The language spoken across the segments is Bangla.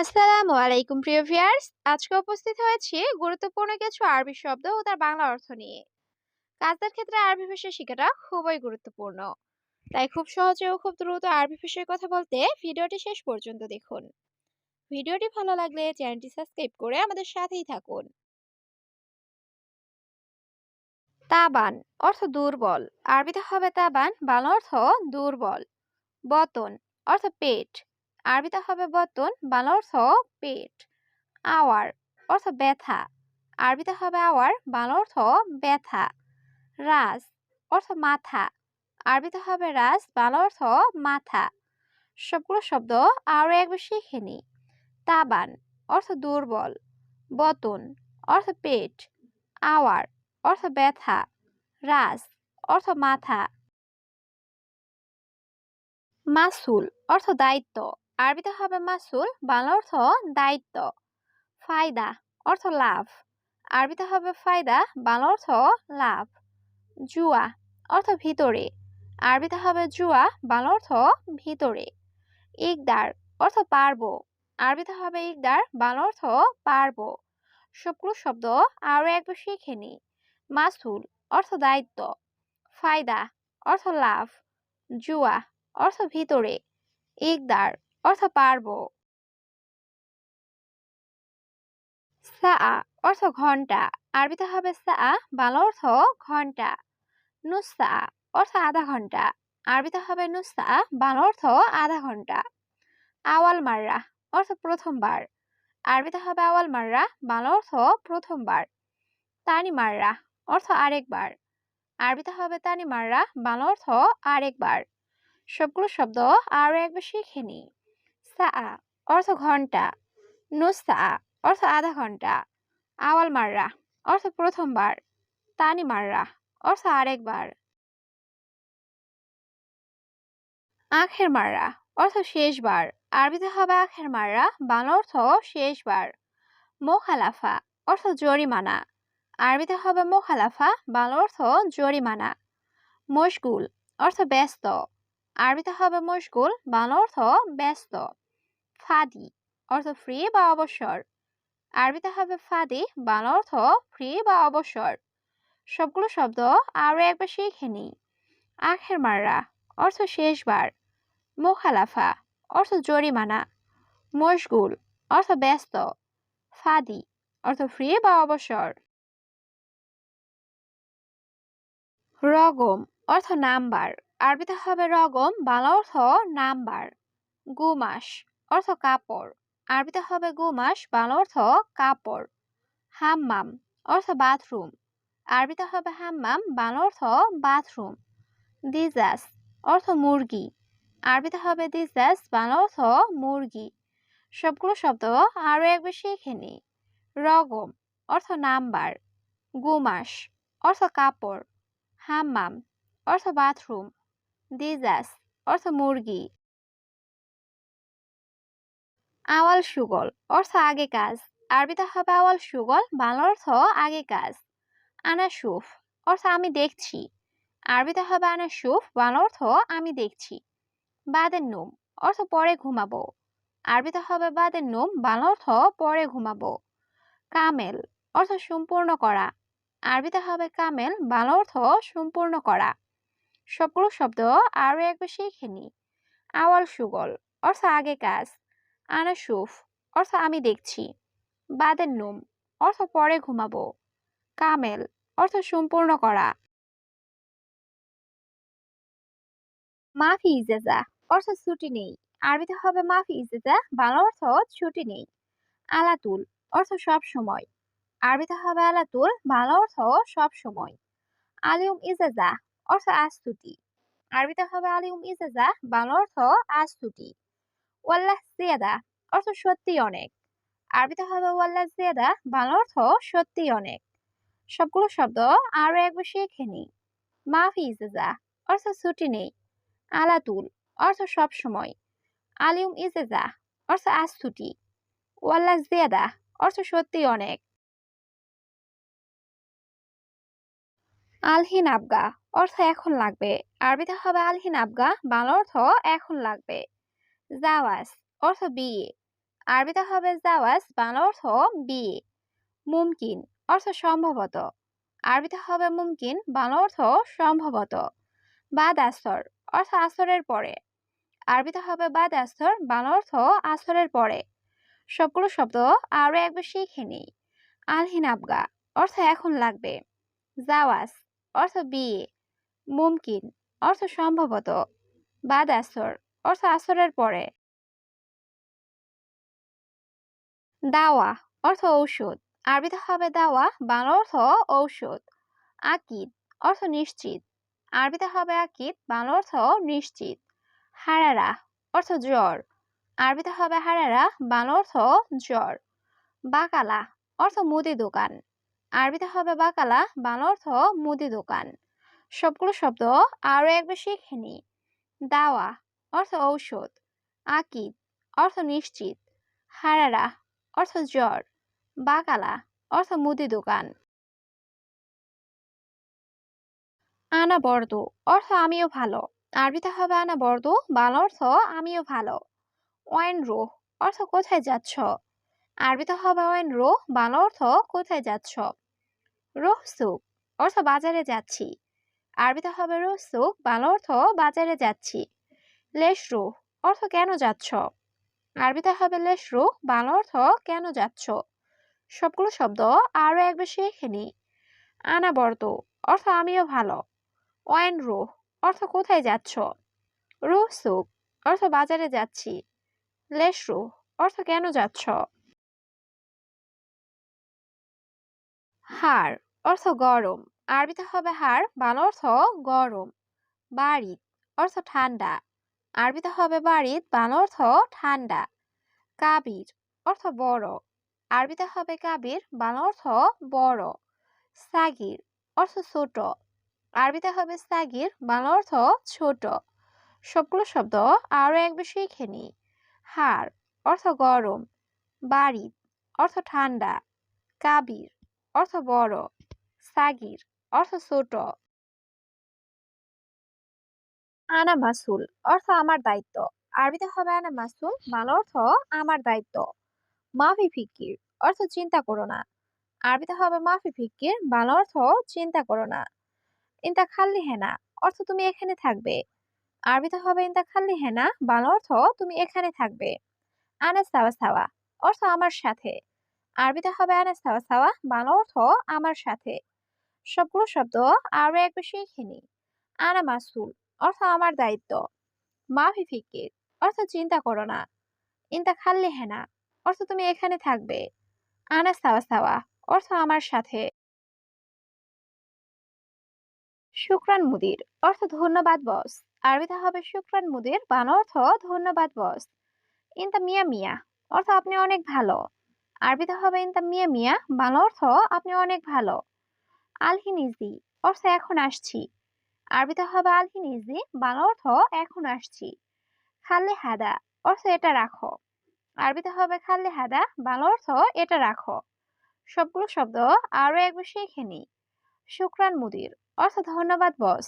আসসালামু আলাইকুম, প্রিয় ভিউয়ার্স। আজকে উপস্থিত হয়েছি গুরুত্বপূর্ণ কিছু আরবি শব্দ ও তার বাংলা অর্থ নিয়ে। কাজের ক্ষেত্রে আরবি ভাষা শেখাটা খুবই গুরুত্বপূর্ণ। তাই খুব সহজে ও খুব দ্রুত আরবি ভাষায় কথা বলতে ভিডিওটি শেষ পর্যন্ত দেখুন। ভিডিওটি ভালো লাগলে চ্যানেলটি সাবস্ক্রাইব করে আমাদের সাথেই থাকুন। তাবান অর্থ দুর্বল। আরবিতে হবে তাবান, বাংলা অর্থ দুর্বল। বতন অর্থ পেট। আরবিতে হবে বতন বাংলা অর্থ পেট। আওয়ার অর্থ ব্যথা। আরবিতে হবে আওয়ার, বাংলা অর্থ ব্যথা। রাজ অর্থ মাথা। আরবিতে হবে রাজ, বাংলা অর্থ মাথা। সবগুলো শব্দ আরও একবার শিখে নি তাবান অর্থ দুর্বল। বতন অর্থ পেট। আওয়ার অর্থ ব্যথা। রাজ অর্থ মাথা। মাসুল অর্থ দায়িত্ব। আরবিতে হবে মাসুল, বাংলা অর্থ দায়িত্ব। ফায়দা, অর্থ লাভ। আরবিতে হবে ফায়দা, বাংলা অর্থ লাভ। জুয়া, অর্থ ভিতরে। আরবিতে হবে জুয়া, বাংলা অর্থ ভিতরে। ইকদার, অর্থ পারব। আরবিতে হবে ইকদার, বাংলা অর্থ পারব। সবগুলো শব্দ আরও একবার শিখে নি। মাসুল, অর্থ দায়িত্ব। ফায়দা, অর্থ লাভ। জুয়া, অর্থ ভিতরে। ইকদার অর্থ পারব। সা, অর্থ ঘণ্টা। আরবিতে হবে সা, বাংলা অর্থ ঘণ্টা। নুসা, অর্থ আধা ঘণ্টা। আরবিতে হবে নুসা, বাংলা অর্থ আধা ঘণ্টা। আওয়াল মাররা, অর্থ প্রথমবার। আরবিতে হবে আওয়াল মাররা, বাংলা অর্থ প্রথমবার। তানি মাররা, অর্থ আরেকবার। আরবিতে হবে তানি মাররা, বাংলা অর্থ আরেকবার। সবগুলো শব্দ আরও একবার শিখে নি সা অর্থ ঘণ্টা। নুসা অর্থ আধা ঘণ্টা। আওয়াল মাররা, অর্থ প্রথমবার তানি মাররা, অর্থ আরেকবার আখের মাররা, অর্থ শেষবার আরবিতে হবে আখের মাররা, বাংলা অর্থ শেষবার মোখালাফা, অর্থ জরিমানা। আরবিতে হবে মোখালাফা, বাংলা অর্থ জরিমানা। মশগুল, অর্থ ব্যস্ত। আরবিতে হবে মশগুল, বাংলা অর্থ ব্যস্ত। ফাদি অর্থ ফ্রি বা অবসর। আরবিতে হবে ফাদি, বাংলা অর্থ ফ্রি বা অবসর। সবগুলো শব্দ আরও একবার শিখে নিই। আখের মাররা অর্থ শেষবার। মোখালাফা অর্থ জরিমানা। মশগুল অর্থ ব্যস্ত। ফাদি অর্থ ফ্রি বা অবসর। রগম অর্থ নাম্বার। আরবিতে হবে রগম, বাংলা অর্থ নাম্বার। গুমাস অর্থ কাপড়। আরবিতে হবে গুমাস, বাংলা অর্থ কাপড়। হাম্মাম, অর্থ বাথরুম। আরবিতে হবে হাম্মাম, বাংলা অর্থ বাথরুম। দিজাস, অর্থ মুরগি। আরবিতে হবে দিজাস, বাংলা অর্থ মুরগি। সবগুলো শব্দ আরও এক শিখে নি। রগম, অর্থ নাম্বার। গুমাস, অর্থ কাপড়। হাম্মাম, অর্থ বাথরুম। দিজাস, অর্থ মুরগি। আওয়াল সুগল, অর্থ আগে কাজ। আরবিতে হবে আওয়াল সুগল, বাংলা অর্থ আগে কাজ। আনা আনাসুফ, অর্থ আমি দেখছি। আরবিতে হবে আনাসুফ, বাংলা অর্থ আমি দেখছি। বাদের নুম, অর্থ পরে ঘুমাবো। আরবিতে হবে বাদের নুম, বাংলা অর্থ পরে ঘুমাবো। কামেল, অর্থ সম্পূর্ণ করা। আরবিতে হবে কামেল, বাংলা অর্থ সম্পূর্ণ করা। সবগুলো শব্দ আরও একবার শিখে নি। আওয়াল সুগল, অর্থ আগে কাজ। আনাসুফ অর্থ আমি দেখছি। বাদের নুম অর্থ পরে ঘুমাবো। কামেল, অর্থ সম্পূর্ণ করা। মাফি ইজাজা অর্থ ছুটি নেই। আরবিতে হবে মাফি ইজাজা বাংলা অর্থ ছুটি নেই। আলাতুল, অর্থ সব সময়। আরবিতে হবে আলাতুল, বাংলা অর্থ সব সময়। আলিউম ইজাজা অর্থ আস্তুতি আরবিতে হবে আলিউম ইজাজা বাংলা অর্থ আস্তুতি ওয়াল্লাহ জিয়াদা অর্থ সত্যি অনেক। আরবিতে হবে ওয়াল্লাহ জিয়াদা, বাংলা অর্থ সত্যি অনেক। সবগুলো শব্দ আরও একবার শিখে নি। মাফি ইজাজা অর্থ ছুটি নেই। আলাতুল অর্থ সব সময়। আলিউম ইজেজা অর্থ আজ ছুটি। ওয়াল্লাহ জিয়াদা অর্থ সত্যি অনেক। আলহিন আবগা অর্থ এখন লাগবে। আরবিতে হবে আলহিন আবগা, বাংলা অর্থ এখন লাগবে। জাওয়াজ অর্থ বিয়ে আরবিতে হবে জাওয়াজ বাংলা অর্থ বিয়ে মুমকিন অর্থ সম্ভবত। আরবিতে হবে মুমকিন, বাংলা অর্থ সম্ভবত। বাদ আসর অর্থ আসরের পরে। আরবিতে হবে বাদ আসর বাংলা অর্থ আসরের পরে। সবগুলো শব্দ আরও একবার শিখে নিই। আলহিন আবগা অর্থ এখন লাগবে। জাওয়াজ অর্থ বিয়ে মুমকিন অর্থ সম্ভবত। বাদ আসর অর্থ আসরের পরে। দাওয়া, অর্থ ঔষধ। আরবিতে হবে দাওয়া, বাংলা অর্থ ঔষধ। আকিদ, অর্থ নিশ্চিত। আরবিতে হবে আকিদ, বাংলা অর্থ নিশ্চিত। হারারা, অর্থ জ্বর। আরবিতে হবে হারারা, বাংলা অর্থ জ্বর। বাকালা, অর্থ মুদি দোকান। আরবিতে হবে বাকালা, বাংলা অর্থ মুদি দোকান। সবগুলো শব্দ আরও একবার শিখে নি দাওয়া অর্থ ঔষধ, আকিদ, অর্থ নিশ্চিত, হারারা, অর্থ জ্বর, বাকালা, অর্থ মুদি দোকান। আনা বর্দ, অর্থ আমিও ভালো। আরবিতে হবে আনা বর্দ, বাংলা অর্থ আমিও ভালো। ওয়াইন রো, অর্থ কোথায় যাচ্ছ? আরবিতে হবে ওয়াইন রোহ বাংলা অর্থ কোথায় যাচ্ছ? রোহ সুক অর্থ বাজারে যাচ্ছি। আরবিতে হবে রোহ সুক বাংলা অর্থ বাজারে যাচ্ছি। লেশ রো অর্থ কেন যাচ্ছ? আরবিতে হবে লেশ রো বাংলা অর্থ কেন যাচ্ছ? সবগুলো শব্দ আরও একবার শিখে আনা বর্দ অর্থ আমিও ভালো। ওয়াইন রু অর্থ কোথায় যাচ্ছ? রুহ সুক অর্থ বাজারে যাচ্ছি। লেশ রো অর্থ কেন যাচ্ছ? হাড় অর্থ গরম। আরবিতে হবে হাড় বাংলা অর্থ গরম। বাড়ি অর্থ ঠান্ডা। আরবিতে হবে বাড়িত বান অর্থ ঠান্ডা। কাবির অর্থ বড়। আরবিতে হবে কাবির বান অর্থ বড়। সাগির অর্থ ছোট। আরবিতে হবে সাগির, বাংলা অর্থ ছোট। সবগুলো শব্দ আরও একবার শিখে নি হাড় অর্থ গরম। বাড়িত অর্থ ঠান্ডা। কাবির অর্থ বড়। সাগির অর্থ ছোট। আনা মাসুল অর্থ আমার দায়িত্ব। আরবিতে হবে আনা মাসুল বাংলা অর্থ আমার দায়িত্ব। মাফি ফিকির অর্থ চিন্তা করো না। আরবিতে হবে মাফি ফিকির বাংলা অর্থ চিন্তা করো না। ইন্তা খাল্লি হেনা অর্থ তুমি এখানে থাকবে। আরবিতে হবে ইন্তা খাল্লি হেনা বাংলা অর্থ তুমি এখানে থাকবে। আনা সাওয়া সাওয়া অর্থ আমার সাথে। আরবিতে হবে আনা সাওয়া সাওয়া বাংলা অর্থ আমার সাথে। সবগুলো শব্দ আরও একবার শিখে নি আনা মাসুল অর্থ আমার দায়িত্ব। মাফি ফিকির, অর্থ চিন্তা করো না। ইন্তা খাল্লি হেনা, অর্থ তুমি এখানে থাকবে। আনা সাওয়া সাওয়া, অর্থ আমার সাথে। শুক্রান মুদির, অর্থ ধন্যবাদ বস। আরবিতে হবে শুক্রান মুদির, বান অর্থ ধন্যবাদ বস। ইনতা মিয়া মিয়া, অর্থ আপনি অনেক ভালো। আরবিতে হবে ইনতা মিয়া মিয়া, বান অর্থ আপনি অনেক ভালো। আলহিনিজি, অর্থ এখন আসছি। আরবিতে হবে আলহিনিজি বান অর্থ এখন আসছি। খাল্লে হাদা, অর্থ এটা রাখো। আরবিতে হবে খাল্লে হাদা বান অর্থ এটা রাখো। সবগুলো শব্দ আরও একবার শিখে নি। শুক্রান মুদির, অর্থ ধন্যবাদ, বস।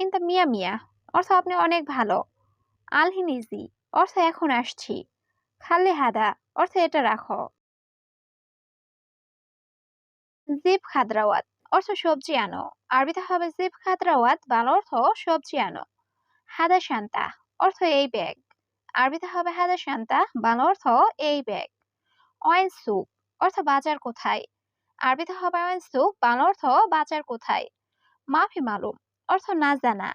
কিন্তু মিয়া মিয়া, অর্থ আপনি অনেক ভালো। আলহিনিজি, অর্থ এখন আসছি। খালি হাদা, অর্থ এটা রাখো। জিপ খাদরাওয়াত অর্থ সবজি আনো। আরবিতে হবে জিপ খাদরাওয়াত বাংলা অর্থ সবজি আনো। হাদা শান্তা, অর্থ এই ব্যাগ। আরবিতে হবে হাদা শান্তা, বাংলা অর্থ এই ব্যাগ। অয়েন সুপ অর্থ বাজার কোথায়? আরবিতে হবে অয়েন সুপ বাংলা অর্থ বাজার কোথায়? মাফি মালুম, অর্থ না জানা।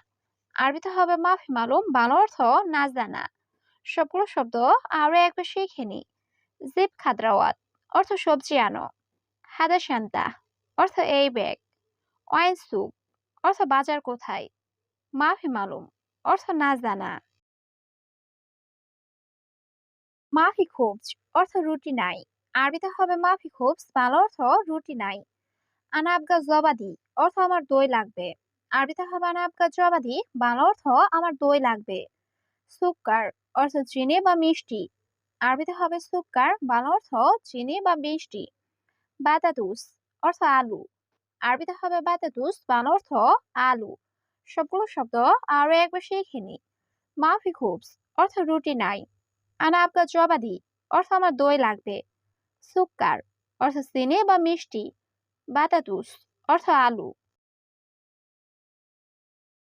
আরবিতে হবে মাফি মালুম, বাংলা অর্থ না জানা। সবগুলো শব্দ আরও একবার শিখে নি। জিপ খাদরাওয়াত অর্থ সবজি আনো। হাদা শান্তা অর্থ এই ব্যাগ। ওয়াইন সুপ অর্থ বাজার কোথায়? মাফি মালুম। অর্থ না জানা। মাফি খোবজ। অর্থ রুটি নাই। আরবিতে হবে মাফি খোবজ, বাংলা অর্থ রুটি নাই। আনাবগা জবাদি। অর্থ আমার দই লাগবে। আরবিতে হবে আনাবগা জবাদি, বাংলা অর্থ আমার দই লাগবে। সুক্কার। অর্থ চিনি বা মিষ্টি। আরবিতে হবে সুক্কার, বাংলা অর্থ চিনি বা মিষ্টি। বাতাতুস অর্থ আলু। আরবিতে হবে বাতাতুস বান অর্থ আলু। সবগুলো শব্দ আরও একবার শিখে নি। মাফি খুবস, অর্থ রুটি নাই। আনা আপকা জবাদি, অর্থ আমার দই লাগবে। সুক্কার, অর্থ চিনি বা মিষ্টি। বাতাতুস অর্থ আলু।